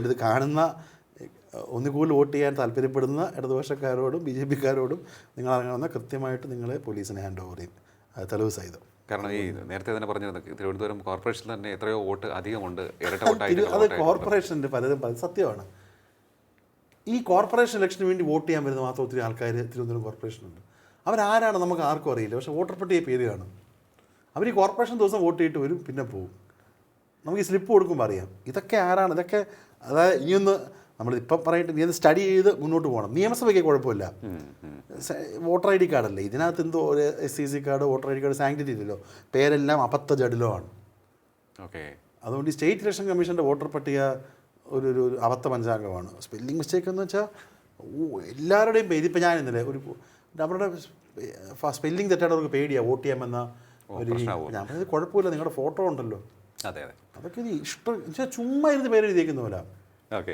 അതുകൊണ്ട് ഇത് കാണുന്ന ഒന്നുകൂടി വോട്ട് ചെയ്യാൻ താല്പര്യപ്പെടുന്ന ഇടതുപക്ഷക്കാരോടും ബി ജെ പിക്കാരോടും നിങ്ങൾ ഇറങ്ങണമെന്ന് കൃത്യമായിട്ട് നിങ്ങളെ പോലീസിന് ഹാൻഡ് ഓവർ ചെയ്യും. തെളിവ് സഹിതം. കാരണം ഈ നേരത്തെ തന്നെ പറഞ്ഞിരുന്നു തിരുവനന്തപുരം കോർപ്പറേഷനിൽ തന്നെ എത്രയോ വോട്ട് അധികമുണ്ട് ഇരട്ട വോട്ടായിട്ട് അത് കോർപ്പറേഷന്റെ പലരും പല സത്യമാണ്. ഈ കോർപ്പറേഷൻ ഇലക്ഷന് വേണ്ടി വോട്ട് ചെയ്യാൻ വരുന്ന മാത്രം ഒത്തിരി ആൾക്കാർ തിരുവനന്തപുരം കോർപ്പറേഷനുണ്ട് അവരാരാണ് നമുക്ക് ആർക്കും അറിയില്ല. പക്ഷേ വോട്ടർ പട്ടിക പേര് കാണും. അവർ ഈ കോർപ്പറേഷൻ ദിവസം വോട്ട് ചെയ്തിട്ട് വരും പിന്നെ പോകും നമുക്ക് ഈ സ്ലിപ്പ് കൊടുക്കുമ്പോൾ അറിയാം. ഇതൊക്കെ ആരാണ്? ഇതൊക്കെ അതായത് ഇനിയൊന്ന് നമ്മൾ ഇപ്പം പറയട്ടെ നീ ഒന്ന് സ്റ്റഡി ചെയ്ത് മുന്നോട്ട് പോകണം. നിയമസഭയ്ക്ക് കുഴപ്പമില്ല. വോട്ടർ ഐ ഡി കാർഡല്ലേ ഇതിനകത്ത് എന്തോ ഒരു S C C card voter I D card sanctity ഇല്ലല്ലോ. പേരെല്ലാം അബദ്ധ ജഡിലോ ആണ് ഓക്കെ. അതുകൊണ്ട് ഈ സ്റ്റേറ്റ് ഇലക്ഷൻ കമ്മീഷന്റെ വോട്ടർ പട്ടിക ഒരു ഒരു അബദ്ധ പഞ്ചാംഗമാണ്. സ്പെല്ലിംഗ് മിസ്റ്റേക്ക് എന്ന് വെച്ചാൽ ഓ എല്ലാവരുടെയും പേര് ഇപ്പം ഞാൻ ഇന്നലെ ഒരു അവരുടെ സ്പെല്ലിംഗ് തെറ്റാടവർക്ക് പേടിയാണ് വോട്ട് ചെയ്യാമെന്ന ഒരു ഞാൻ പറഞ്ഞത് കുഴപ്പമില്ല. നിങ്ങളുടെ ഫോട്ടോ ഉണ്ടല്ലോ. അതെ അതെ. അതൊക്കെ ഇഷ്ടം ചുമ്മാ ഇരുന്ന് പേര് എഴുതിയേക്കുന്ന പോലെ ഓക്കെ.